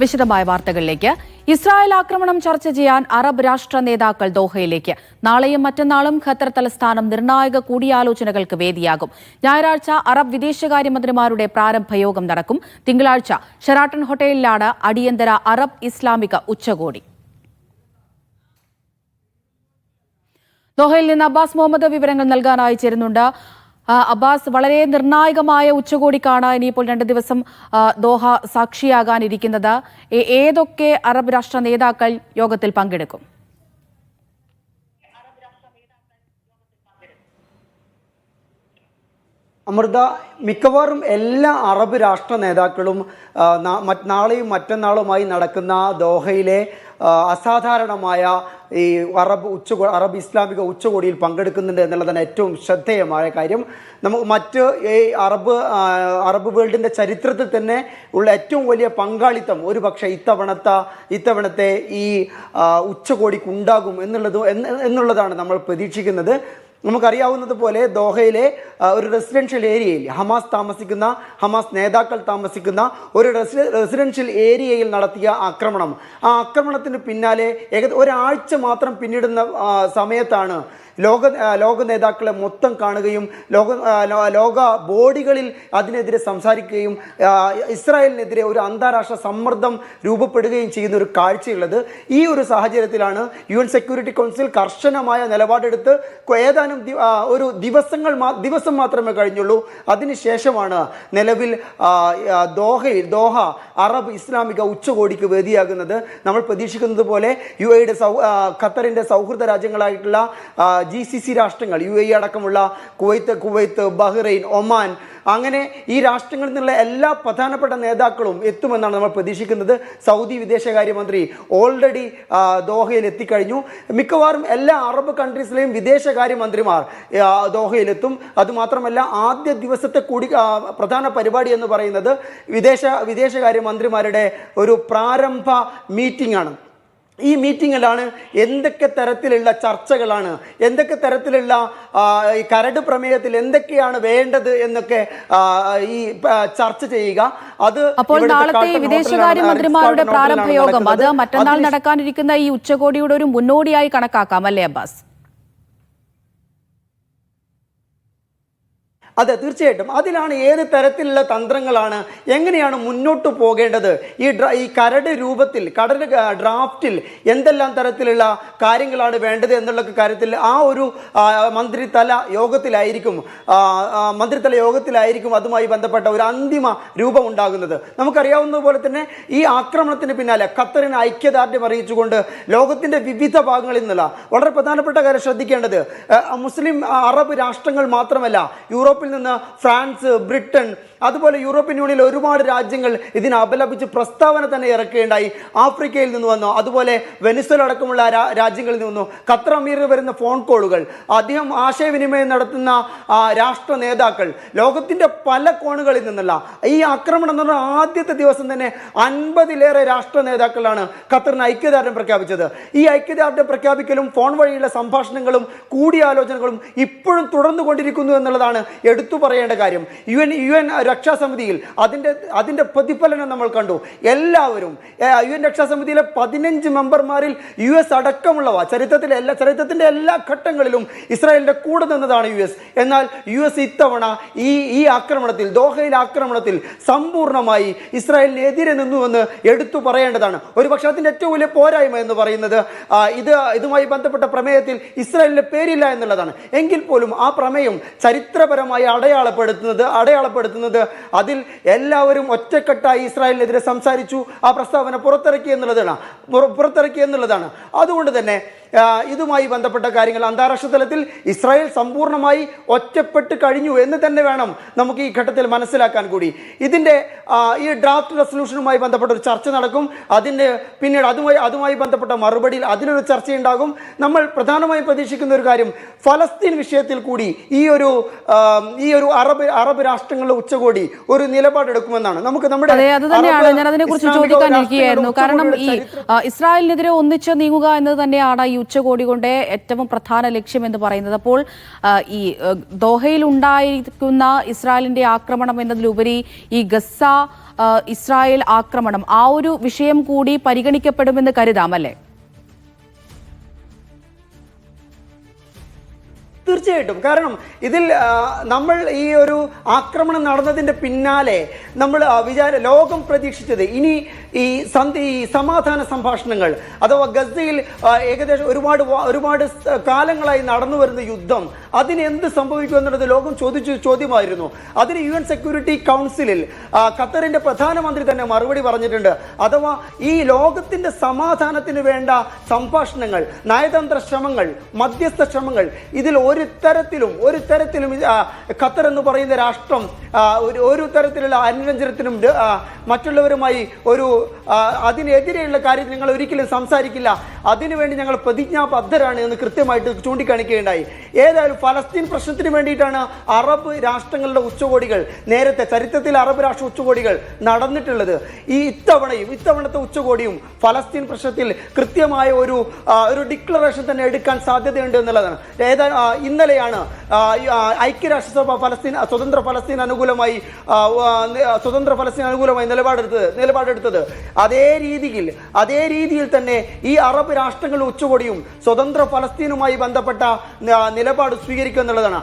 വിശദമായ വാർത്തകളിലേക്ക്. ഇസ്രായേൽ ആക്രമണം ചർച്ച ചെയ്യാൻ അറബ് രാഷ്ട്ര നേതാക്കൾ ദോഹയിലേക്ക്. നാളെയും മറ്റന്നാളും ഖത്തർ തലസ്ഥാനം നിർണായക കൂടിയാലോചനകൾക്ക് വേദിയാകും. ഞായറാഴ്ച അറബ് വിദേശകാര്യമന്ത്രിമാരുടെ പ്രാരംഭ യോഗം നടക്കും. തിങ്കളാഴ്ച ഷെറാട്ടൺ ഹോട്ടലിലാണ് അടിയന്തര അറബ് ഇസ്ലാമിക ഉച്ചകോടി. ദോഹയിൽ നിന്ന് അബ്ബാസ് മുഹമ്മദ് വിവരങ്ങൾ നൽകാനായി ചേരുന്നുണ്ട്. അബ്ബാസ് വളരെ നിർണായകമായ ഉച്ചകോടിക്കാണ് ഇനിയിപ്പോൾ രണ്ട് ദിവസം ദോഹ സാക്ഷിയാകാനിരിക്കുന്നത്. ഏതൊക്കെ അറബ് രാഷ്ട്ര നേതാക്കൾ യോഗത്തിൽ പങ്കെടുക്കും? അമൃത മിക്കവാറും എല്ലാ അറബ് രാഷ്ട്ര നേതാക്കളും നാളെയും മറ്റന്നാളുമായി നടക്കുന്ന ദോഹയിലെ അസാധാരണമായ ഈ അറബ് ഉച്ച അറബ് ഇസ്ലാമിക ഉച്ചകോടിയിൽ പങ്കെടുക്കുന്നുണ്ട് എന്നുള്ളതാണ് ഏറ്റവും ശ്രദ്ധേയമായ കാര്യം. നമുക്ക് മറ്റ് ഈ അറബ് അറബ് വേൾഡിന്റെ ചരിത്രത്തിൽ തന്നെ ഉള്ള ഏറ്റവും വലിയ പങ്കാളിത്തം ഒരു പക്ഷേ ഇത്തവണത്തെ ഇത്തവണത്തെ ഈ ഉച്ചകോടിക്ക് ഉണ്ടാകും എന്നുള്ളത് എന്നുള്ളതാണ് നമ്മൾ പ്രതീക്ഷിക്കുന്നത്. നമുക്കറിയാവുന്നത് പോലെ ദോഹയിലെ ഒരു റെസിഡൻഷ്യൽ ഏരിയയിൽ ഹമാസ് താമസിക്കുന്ന ഹമാസ് നേതാക്കൾ താമസിക്കുന്ന ഒരു റെസി റെസിഡൻഷ്യൽ ഏരിയയിൽ നടത്തിയ ആക്രമണം. ആ ആക്രമണത്തിന് പിന്നാലെ ഏക ഒരാഴ്ച മാത്രം പിന്നിടുന്ന സമയത്താണ് ലോക ലോക നേതാക്കളെ മൊത്തം കാണുകയും ലോക ലോക ബോഡികളിൽ അതിനെതിരെ സംസാരിക്കുകയും ഇസ്രായേലിനെതിരെ ഒരു അന്താരാഷ്ട്ര സമ്മർദ്ദം രൂപപ്പെടുകയും ചെയ്യുന്ന ഒരു കാഴ്ചയുള്ളത് ഈ ഒരു സാഹചര്യത്തിലാണ് യു എൻ സെക്യൂരിറ്റി കൗൺസിൽ കർശനമായ നിലപാടെടുത്ത് ഏതാനും ഒരു ദിവസങ്ങൾ ദിവസം മാത്രമേ കഴിഞ്ഞുള്ളൂ. അതിനുശേഷമാണ് നിലവിൽ ദോഹയിൽ ദോഹ അറബ് ഇസ്ലാമിക ഉച്ചകോടിക്ക് വേദിയാകുന്നത്. നമ്മൾ പ്രതീക്ഷിക്കുന്നത് പോലെ യു എയുടെ സൗ ഖത്തറിന്റെ സൗഹൃദ രാജ്യങ്ങളായിട്ടുള്ള ജി സി സി രാഷ്ട്രങ്ങൾ യു എ അടക്കമുള്ള കുവൈത്ത് കുവൈത്ത് ബഹ്റൈൻ ഒമാൻ അങ്ങനെ ഈ രാഷ്ട്രങ്ങളിൽ നിന്നുള്ള എല്ലാ പ്രധാനപ്പെട്ട നേതാക്കളും എത്തുമെന്നാണ് നമ്മൾ പ്രതീക്ഷിക്കുന്നത്. സൗദി വിദേശകാര്യമന്ത്രി ഓൾറെഡി ദോഹയിൽ എത്തിക്കഴിഞ്ഞു. മിക്കവാറും എല്ലാ അറബ് കൺട്രീസിലെയും വിദേശകാര്യമന്ത്രിമാർ ദോഹയിലെത്തും. അതുമാത്രമല്ല ആദ്യ ദിവസത്തെ കൂടി പ്രധാന പരിപാടി എന്ന് പറയുന്നത് വിദേശ വിദേശകാര്യമന്ത്രിമാരുടെ ഒരു പ്രാരംഭ മീറ്റിംഗ് ആണ്. ഈ മീറ്റിങ്ങിലാണ് എന്തൊക്കെ തരത്തിലുള്ള ചർച്ചകളാണ് എന്തൊക്കെ തരത്തിലുള്ള ഈ കരട് പ്രമേയത്തിൽ എന്തൊക്കെയാണ് വേണ്ടത് എന്നൊക്കെ ഈ ചർച്ച ചെയ്യുക. അത് അപ്പോൾ നാളത്തെ വിദേശകാര്യമന്ത്രിമാരുടെ വിദേശകാര്യ മന്ത്രിമാരുടെ പ്രാരംഭയോഗം. പ്രാരംഭ ഹോട്ടലിലാണ് യോഗം അത് മറ്റന്നാൾ നടക്കാനിരിക്കുന്ന ഈ ഉച്ചകോടിയുടെ ഒരു മുന്നോടിയായി കണക്കാക്കാം അല്ലേ അബ്ബാസ്? അതെ തീർച്ചയായിട്ടും. അതിലാണ് ഏത് തരത്തിലുള്ള തന്ത്രങ്ങളാണ് എങ്ങനെയാണ് മുന്നോട്ട് പോകേണ്ടത്? ഈ ഈ കരട് രൂപത്തിൽ കരട് ഡ്രാഫ്റ്റിൽ എന്തെല്ലാം തരത്തിലുള്ള കാര്യങ്ങളാണ് വേണ്ടത് എന്നുള്ള കാര്യത്തിൽ ആ ഒരു മന്ത്രിതല യോഗത്തിലായിരിക്കും മന്ത്രിതല യോഗത്തിലായിരിക്കും അതുമായി ബന്ധപ്പെട്ട ഒരു അന്തിമ രൂപം ഉണ്ടാകുന്നത്. നമുക്കറിയാവുന്നതുപോലെ തന്നെ ഈ ആക്രമണത്തിന് പിന്നാലെ ഖത്തറിന് ഐക്യദാർഢ്യം അറിയിച്ചുകൊണ്ട് ലോകത്തിന്റെ വിവിധ ഭാഗങ്ങളിൽ നിന്നുള്ള വളരെ പ്രധാനപ്പെട്ട കാര്യം ശ്രദ്ധിക്കേണ്ടത് മുസ്ലിം അറബ് രാഷ്ട്രങ്ങൾ മാത്രമല്ല യൂറോപ്പിൽ നിന്ന് ഫ്രാൻസ് ബ്രിട്ടൻ അതുപോലെ യൂറോപ്യൻ യൂണിയനിലെ ഒരുപാട് രാജ്യങ്ങൾ ഇതിനെ അപലപിച്ച് പ്രസ്താവന തന്നെ ഇറക്കുകയുണ്ടായി. ആഫ്രിക്കയിൽ നിന്ന് വന്നു അതുപോലെ വെനിസ്വൽ അടക്കമുള്ള രാജ്യങ്ങളിൽ നിന്ന് ഖത്തർ അമീറിൽ വരുന്ന ഫോൺ കോളുകൾ അദ്ദേഹം ആശയവിനിമയം നടത്തുന്ന രാഷ്ട്ര നേതാക്കൾ ലോകത്തിന്റെ പല കോണുകളിൽ നിന്നുള്ള ഈ ആക്രമണം എന്ന് പറഞ്ഞാൽ ആദ്യത്തെ ദിവസം തന്നെ അൻപതിലേറെ രാഷ്ട്ര നേതാക്കളാണ് ഖത്തറിന് ഐക്യദാർഢ്യം പ്രഖ്യാപിച്ചത്. ഈ ഐക്യദാർഢ്യം പ്രഖ്യാപിക്കലും ഫോൺ വഴിയുള്ള സംഭാഷണങ്ങളും കൂടിയാലോചനകളും ഇപ്പോഴും തുടർന്നു കൊണ്ടിരിക്കുന്നു എന്നുള്ളതാണ് എടുത്തു പറയേണ്ട കാര്യം യു എൻ യു എൻ രക്ഷാസമിതിയിൽ അതിന്റെ അതിന്റെ പ്രതിഫലനം നമ്മൾ കണ്ടു. എല്ലാവരും യു എൻ രക്ഷാസമിതിയിലെ പതിനഞ്ച് മെമ്പർമാരിൽ യു എസ് അടക്കമുള്ളവ ചരിത്രത്തിലെ എല്ലാ ചരിത്രത്തിന്റെ എല്ലാ ഘട്ടങ്ങളിലും ഇസ്രായേലിന്റെ കൂടെ നിന്നതാണ് യു എസ് എന്നാൽ യു എസ് ഇത്തവണ ഈ ഈ ആക്രമണത്തിൽ ദോഹയിലെ ആക്രമണത്തിൽ സമ്പൂർണമായി ഇസ്രായേലിനെതിരെ നിന്നുവെന്ന് എടുത്തു പറയേണ്ടതാണ്. ഒരു പക്ഷേ അതിന്റെ ഏറ്റവും വലിയ പോരായ്മ എന്ന് പറയുന്നത് ഇത് ഇതുമായി ബന്ധപ്പെട്ട പ്രമേയത്തിൽ ഇസ്രായേലിന്റെ പേരില്ല എന്നുള്ളതാണ്. എങ്കിൽ പോലും ആ പ്രമേയം ചരിത്രപരമായി അടയാളപ്പെടുത്തുന്നത് അടയാളപ്പെടുത്തുന്നത്. അതിൽ എല്ലാവരും ഒറ്റക്കെട്ടായി ഇസ്രായേലിനെതിരെ സംസാരിച്ചു. ആ പ്രസ്താവന പുറത്തിറക്കി എന്നുള്ളതാണ്. പുറ- പുറത്തിറക്കി എന്നുള്ളതാണ്. അതുകൊണ്ട് തന്നെ ഇതുമായി ബന്ധപ്പെട്ട കാര്യങ്ങൾ അന്താരാഷ്ട്ര തലത്തിൽ ഇസ്രായേൽ സമ്പൂർണമായി ഒറ്റപ്പെട്ട് കഴിഞ്ഞു എന്ന് തന്നെ വേണം നമുക്ക് ഈ ഘട്ടത്തിൽ മനസ്സിലാക്കാൻ കൂടി. ഇതിന്റെ ഈ ഡ്രാഫ്റ്റ് റെസൊല്യൂഷനുമായി ബന്ധപ്പെട്ട ഒരു ചർച്ച നടക്കും. അതിന്റെ പിന്നീട് അതുമായി അതുമായി ബന്ധപ്പെട്ട മറുപടിയിൽ അതിലൊരു ചർച്ചയുണ്ടാകും. നമ്മൾ പ്രധാനമായും പ്രതീക്ഷിക്കുന്ന ഒരു കാര്യം ഫലസ്തീൻ വിഷയത്തിൽ കൂടി ഈ ഒരു ഈ ഒരു അറബ് അറബ് രാഷ്ട്രങ്ങളുടെ ഉച്ചകോടി ഒരു നിലപാടെടുക്കുമെന്നാണ്. നമുക്ക് നമ്മുടെ അതെ തന്നെയാണ്. ഞാൻ അതിനെ കുറിച്ച് ചോദിക്കാൻ ഇരിക്കുകയായിരുന്നു കാരണം ഈ ഇസ്രായേലിനെതിരെ ഒന്നിച്ച് നീങ്ങുക എന്നത് തന്നെയാണ് ഈ ഉച്ചകോടി കൊണ്ട് ഏറ്റവും പ്രധാന ലക്ഷ്യം എന്ന് പറയുന്നത് അപ്പോൾ ഈ ദോഹയിൽ ഉണ്ടായിരിക്കുന്ന ഇസ്രായേലിന്റെ ആക്രമണം എന്നതിലുപരി ഈ ഗസ ഇസ്രായേൽ ആക്രമണം ആ ഒരു വിഷയം കൂടി പരിഗണിക്കപ്പെടുമെന്ന് കരുതാം അല്ലേ? തീർച്ചയായിട്ടും. കാരണം ഇതിൽ നമ്മൾ ഈ ഒരു ആക്രമണം നടന്നതിന്റെ പിന്നാലെ നമ്മൾ വിചാര ലോകം പ്രതീക്ഷിച്ചത് ഇനി ഈ സന്ധി ഈ സമാധാന സംഭാഷണങ്ങൾ അഥവാ ഗസയിൽ ഏകദേശം ഒരുപാട് ഒരുപാട് കാലങ്ങളായി നടന്നു വരുന്ന യുദ്ധം അതിന് എന്ത് സംഭവിക്കും എന്നുള്ളത് ലോകം ചോദിച്ചു ചോദ്യമായിരുന്നു. അതിന് യു എൻ സെക്യൂരിറ്റി കൗൺസിലിൽ ഖത്തറിന്റെ പ്രധാനമന്ത്രി തന്നെ മറുപടി പറഞ്ഞിട്ടുണ്ട്. അഥവാ ഈ ലോകത്തിന്റെ സമാധാനത്തിന് വേണ്ട സംഭാഷണങ്ങൾ നയതന്ത്ര ശ്രമങ്ങൾ മധ്യസ്ഥ ശ്രമങ്ങൾ ഇതിൽ ഒരു തരത്തിലും ഒരു തരത്തിലും ഖത്തർ എന്ന് പറയുന്ന രാഷ്ട്രം ഒരു ഒരു തരത്തിലുള്ള അനുരഞ്ജനത്തിനും മറ്റുള്ളവരുമായി ഒരു അതിനെതിരെയുള്ള കാര്യത്തിൽ ഞങ്ങൾ ഒരിക്കലും സംസാരിക്കില്ല. അതിനുവേണ്ടി ഞങ്ങൾ പ്രതിജ്ഞാബദ്ധരാണ് എന്ന് കൃത്യമായിട്ട് ചൂണ്ടിക്കാണിക്കുകയുണ്ടായി. ഏതായാലും ഫലസ്തീൻ പ്രശ്നത്തിന് വേണ്ടിയിട്ടാണ് അറബ് രാഷ്ട്രങ്ങളുടെ ഉച്ചകോടികൾ നേരത്തെ ചരിത്രത്തിൽ അറബ് രാഷ്ട്ര ഉച്ചകോടികൾ നടന്നിട്ടുള്ളത്. ഈ ഇത്തവണയും ഇത്തവണത്തെ ഉച്ചകോടിയും ഫലസ്തീൻ പ്രശ്നത്തിൽ കൃത്യമായ ഒരു ഒരു ഡിക്ലറേഷൻ തന്നെ എടുക്കാൻ സാധ്യതയുണ്ട് എന്നുള്ളതാണ്. ഏതാ ഇന്നലെയാണ് ഐക്യരാഷ്ട്രസഭ ഫലസ്തീൻ സ്വതന്ത്ര ഫലസ്തീൻ അനുകൂലമായി സ്വതന്ത്ര ഫലസ്തീൻ അനുകൂലമായി നിലപാടെടുത്തത് നിലപാടെടുത്തത്. അതേ രീതിയിൽ അതേ രീതിയിൽ തന്നെ ഈ അറബ് രാഷ്ട്രങ്ങളുടെ ഉച്ചകോടിയും സ്വതന്ത്ര ഫലസ്തീനുമായി ബന്ധപ്പെട്ട നിലപാട് സ്വീകരിക്കുക എന്നുള്ളതാണ്